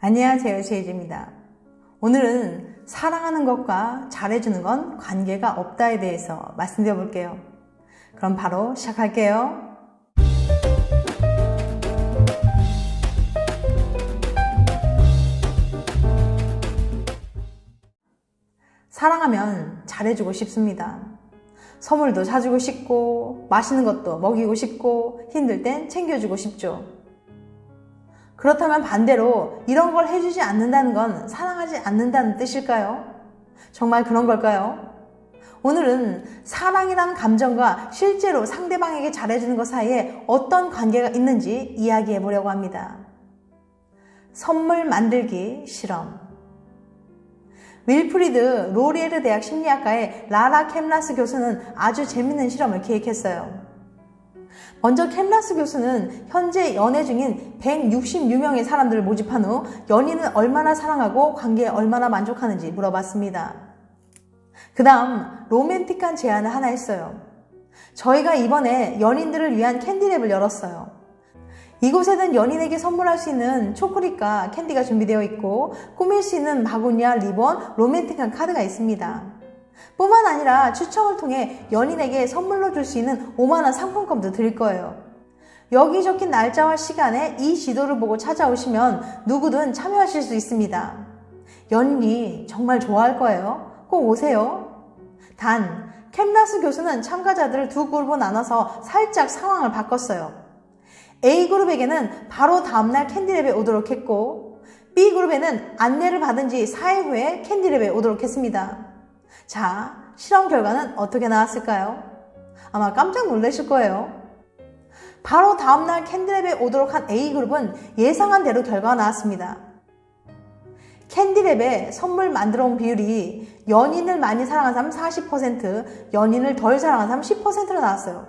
안녕하세요. 제이지입니다. 오늘은 사랑하는 것과 잘해주는 건 관계가 없다에 대해서 말씀드려 볼게요. 그럼 바로 시작할게요. 사랑하면 잘해주고 싶습니다. 선물도 사주고 싶고, 맛있는 것도 먹이고 싶고, 힘들 땐 챙겨주고 싶죠. 그렇다면 반대로 이런 걸 해주지 않는다는 건 사랑하지 않는다는 뜻일까요? 정말 그런 걸까요? 오늘은 사랑이라는 감정과 실제로 상대방에게 잘해주는 것 사이에 어떤 관계가 있는지 이야기해 보려고 합니다. 선물 만들기 실험. 윌프리드 로리에르 대학 심리학과의 라라 캠라스 교수는 아주 재밌는 실험을 기획했어요. 먼저 캠라스 교수는 현재 연애 중인 166명의 사람들을 모집한 후 연인을 얼마나 사랑하고 관계에 얼마나 만족하는지 물어봤습니다. 그 다음 로맨틱한 제안을 하나 했어요. 저희가 이번에 연인들을 위한 캔디랩을 열었어요. 이곳에는 연인에게 선물할 수 있는 초콜릿과 캔디가 준비되어 있고 꾸밀 수 있는 마구니와 리본, 로맨틱한 카드가 있습니다. 뿐만 아니라 추첨을 통해 연인에게 선물로 줄 수 있는 5만원 상품권도 드릴 거예요. 여기 적힌 날짜와 시간에 이 지도를 보고 찾아오시면 누구든 참여하실 수 있습니다. 연인이 정말 좋아할 거예요. 꼭 오세요. 단, 캠라스 교수는 참가자들을 두 그룹으로 나눠서 살짝 상황을 바꿨어요. A그룹에게는 바로 다음날 캔디랩에 오도록 했고 B그룹에는 안내를 받은 지 4일 후에 캔디랩에 오도록 했습니다. 자, 실험 결과는 어떻게 나왔을까요? 아마 깜짝 놀라실 거예요. 바로 다음날 캔디랩에 오도록 한 A그룹은 예상한 대로 결과가 나왔습니다. 캔디랩에 선물 만들어 온 비율이 연인을 많이 사랑한 사람 40%, 연인을 덜 사랑한 사람 10%로 나왔어요.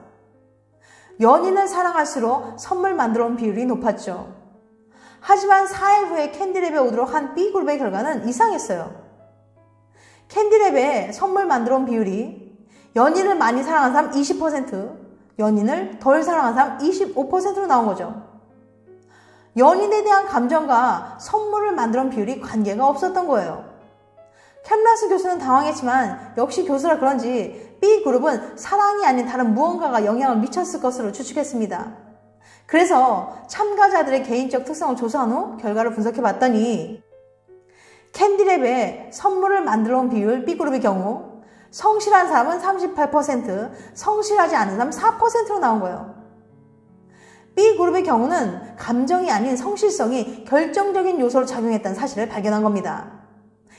연인을 사랑할수록 선물 만들어 온 비율이 높았죠. 하지만 4일 후에 캔디랩에 오도록 한 B그룹의 결과는 이상했어요. 캔디랩에 선물 만들어 온 비율이 연인을 많이 사랑한 사람 20%, 연인을 덜 사랑한 사람 25%로 나온 거죠. 연인에 대한 감정과 선물을 만들어 온 비율이 관계가 없었던 거예요. 캠라스 교수는 당황했지만 역시 교수라 그런지 B그룹은 사랑이 아닌 다른 무언가가 영향을 미쳤을 것으로 추측했습니다. 그래서 참가자들의 개인적 특성을 조사한 후 결과를 분석해 봤더니 캔디랩에 선물을 만들어 온 비율 B그룹의 경우 성실한 사람은 38%, 성실하지 않은 사람 4%로 나온 거예요. B그룹의 경우는 감정이 아닌 성실성이 결정적인 요소로 작용했다는 사실을 발견한 겁니다.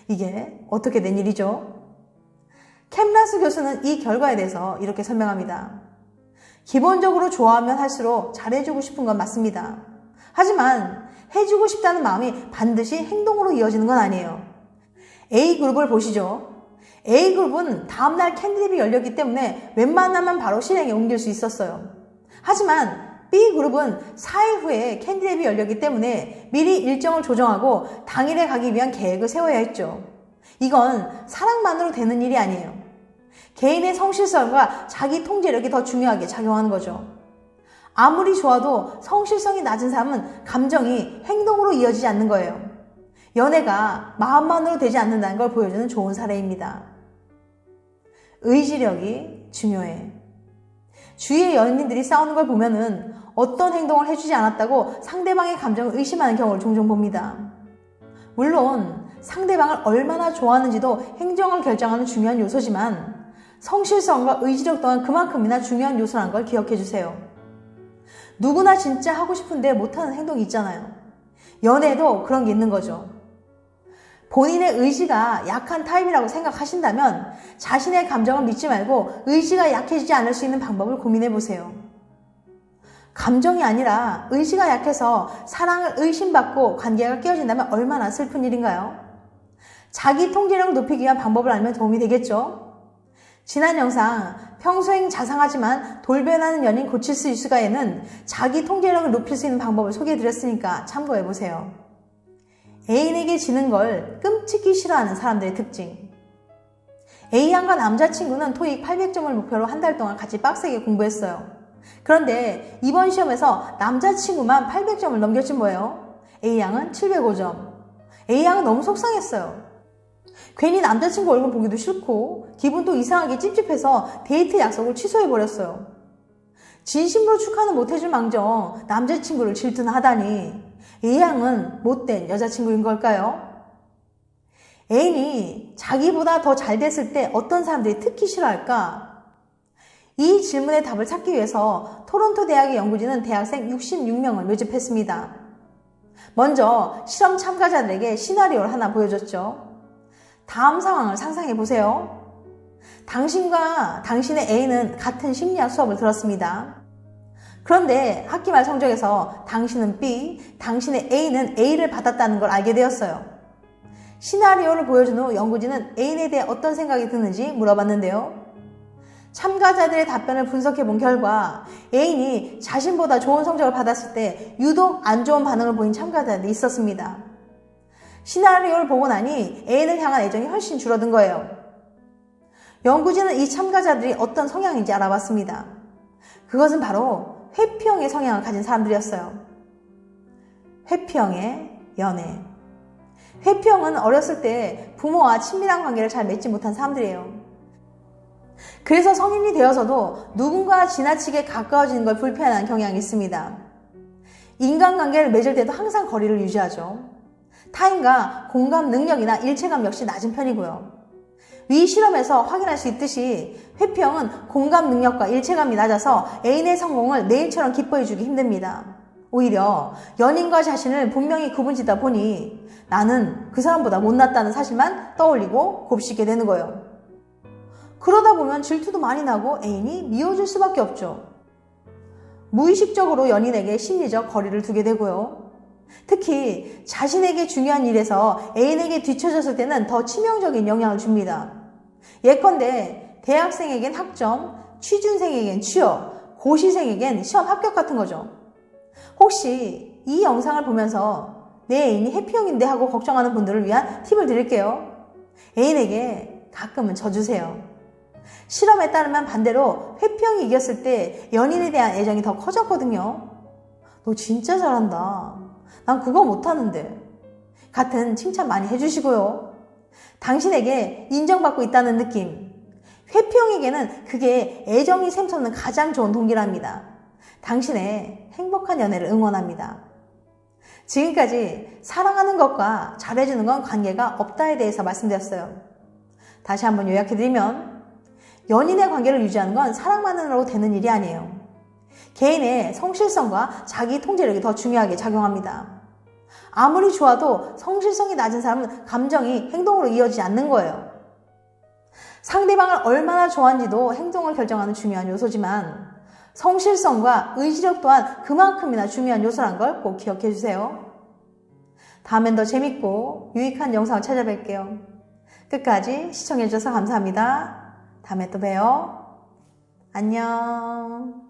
이게 어떻게 된 일이죠? 캠라스 교수는 이 결과에 대해서 이렇게 설명합니다. 기본적으로 좋아하면 할수록 잘해주고 싶은 건 맞습니다. 하지만 해주고 싶다는 마음이 반드시 행동으로 이어지는 건 아니에요. A그룹을 보시죠. A그룹은 다음날 캔디랩이 열렸기 때문에 웬만하면 바로 실행에 옮길 수 있었어요. 하지만 B그룹은 4일 후에 캔디랩이 열렸기 때문에 미리 일정을 조정하고 당일에 가기 위한 계획을 세워야 했죠. 이건 사랑만으로 되는 일이 아니에요. 개인의 성실성과 자기 통제력이 더 중요하게 작용하는 거죠. 아무리 좋아도 성실성이 낮은 사람은 감정이 행동으로 이어지지 않는 거예요. 연애가 마음만으로 되지 않는다는 걸 보여주는 좋은 사례입니다. 의지력이 중요해. 주위의 연인들이 싸우는 걸 보면은 어떤 행동을 해주지 않았다고 상대방의 감정을 의심하는 경우를 종종 봅니다. 물론 상대방을 얼마나 좋아하는지도 행정을 결정하는 중요한 요소지만 성실성과 의지력 또한 그만큼이나 중요한 요소라는 걸 기억해 주세요. 누구나 진짜 하고 싶은데 못하는 행동이 있잖아요. 연애도 그런 게 있는 거죠. 본인의 의지가 약한 타입이라고 생각하신다면 자신의 감정을 믿지 말고 의지가 약해지지 않을 수 있는 방법을 고민해 보세요. 감정이 아니라 의지가 약해서 사랑을 의심받고 관계가 깨어진다면 얼마나 슬픈 일인가요? 자기 통제력을 높이기 위한 방법을 알면 도움이 되겠죠? 지난 영상 평소엔 자상하지만 돌변하는 연인 고칠 수 있을까에는 자기 통제력을 높일 수 있는 방법을 소개해 드렸으니까 참고해 보세요. 애인에게 지는 걸 끔찍히 싫어하는 사람들의 특징. A양과 남자친구는 토익 800점을 목표로 한 달 동안 같이 빡세게 공부했어요. 그런데 이번 시험에서 남자친구만 800점을 넘겼지 뭐예요? A양은 705점. A양은 너무 속상했어요. 괜히 남자친구 얼굴 보기도 싫고 기분도 이상하게 찝찝해서 데이트 약속을 취소해버렸어요. 진심으로 축하는 못해줄 망정 남자친구를 질투나 하다니 A양은 못된 여자친구인 걸까요? 애인이 자기보다 더 잘 됐을 때 어떤 사람들이 특히 싫어할까? 이 질문의 답을 찾기 위해서 토론토 대학의 연구진은 대학생 66명을 모집했습니다. 먼저 실험 참가자들에게 시나리오를 하나 보여줬죠. 다음 상황을 상상해 보세요. 당신과 당신의 A는 같은 심리학 수업을 들었습니다. 그런데 학기 말 성적에서 당신은 B, 당신의 A는 A를 받았다는 걸 알게 되었어요. 시나리오를 보여준 후 연구진은 애인에 대해 어떤 생각이 드는지 물어봤는데요. 참가자들의 답변을 분석해 본 결과 애인이 자신보다 좋은 성적을 받았을 때 유독 안 좋은 반응을 보인 참가자들이 있었습니다. 시나리오를 보고 나니 애인을 향한 애정이 훨씬 줄어든 거예요. 연구진은 이 참가자들이 어떤 성향인지 알아봤습니다. 그것은 바로 회피형의 성향을 가진 사람들이었어요. 회피형의 연애. 회피형은 어렸을 때 부모와 친밀한 관계를 잘 맺지 못한 사람들이에요. 그래서 성인이 되어서도 누군가 지나치게 가까워지는 걸 불편해하는 경향이 있습니다. 인간관계를 맺을 때도 항상 거리를 유지하죠. 타인과 공감 능력이나 일체감 역시 낮은 편이고요. 위 실험에서 확인할 수 있듯이 회피형은 공감 능력과 일체감이 낮아서 애인의 성공을 내일처럼 기뻐해주기 힘듭니다. 오히려 연인과 자신을 분명히 구분짓다 보니 나는 그 사람보다 못났다는 사실만 떠올리고 곱씹게 되는 거예요. 그러다 보면 질투도 많이 나고 애인이 미워질 수밖에 없죠. 무의식적으로 연인에게 심리적 거리를 두게 되고요. 특히 자신에게 중요한 일에서 애인에게 뒤처졌을 때는 더 치명적인 영향을 줍니다. 예컨대 대학생에겐 학점, 취준생에겐 취업, 고시생에겐 시험 합격 같은 거죠. 혹시 이 영상을 보면서 내 애인이 해피형인데 하고 걱정하는 분들을 위한 팁을 드릴게요. 애인에게 가끔은 져주세요. 실험에 따르면 반대로 회피형이 이겼을 때 연인에 대한 애정이 더 커졌거든요. 너 진짜 잘한다. 난 그거 못하는데. 같은 칭찬 많이 해주시고요. 당신에게 인정받고 있다는 느낌. 회피형에게는 그게 애정이 샘솟는 가장 좋은 동기랍니다. 당신의 행복한 연애를 응원합니다. 지금까지 사랑하는 것과 잘해주는 건 관계가 없다에 대해서 말씀드렸어요. 다시 한번 요약해드리면, 연인의 관계를 유지하는 건 사랑만으로 되는 일이 아니에요. 개인의 성실성과 자기 통제력이 더 중요하게 작용합니다. 아무리 좋아도 성실성이 낮은 사람은 감정이 행동으로 이어지지 않는 거예요. 상대방을 얼마나 좋아하는지도 행동을 결정하는 중요한 요소지만 성실성과 의지력 또한 그만큼이나 중요한 요소란 걸 꼭 기억해 주세요. 다음엔 더 재밌고 유익한 영상을 찾아뵐게요. 끝까지 시청해 주셔서 감사합니다. 다음에 또 봬요. 안녕.